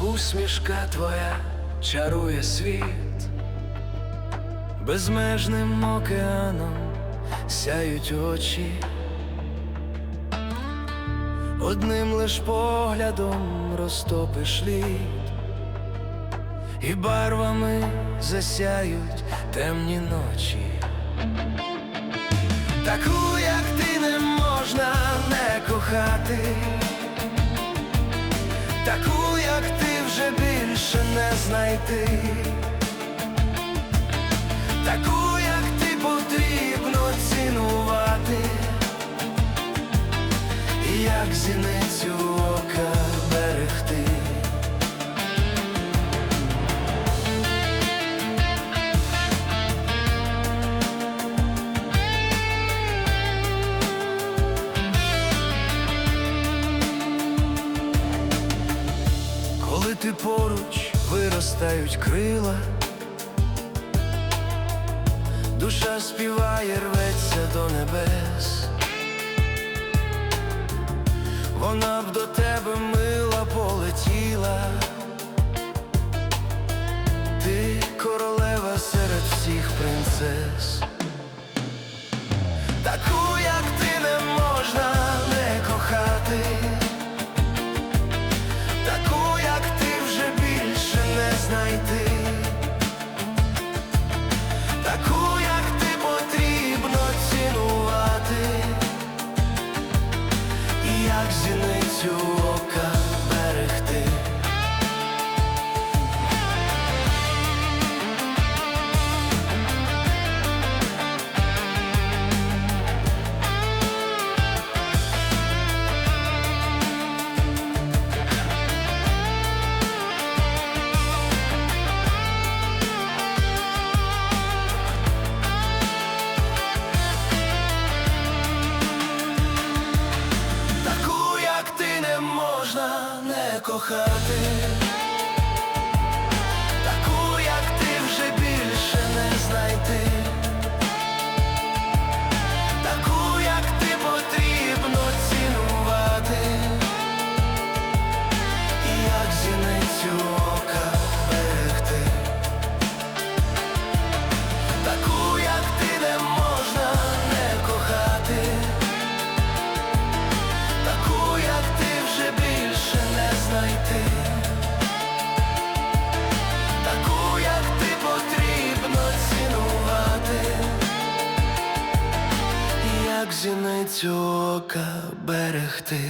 Усмішка твоя чарує світ, безмежним океаном сяють очі, одним лиш поглядом розтопиш лід, і барвами засяють темні ночі. Таку, як ти, не можна не кохати, таку, як ти вже більше не знайти, таку, як ти потрібно цінувати, як зіницю ти поруч виростають крила, душа співає, рветься до небес, вона б до тебе мила полетіла, ти королева серед всіх принцес, таку, і як можна не кохати, як зіницю ока берегти.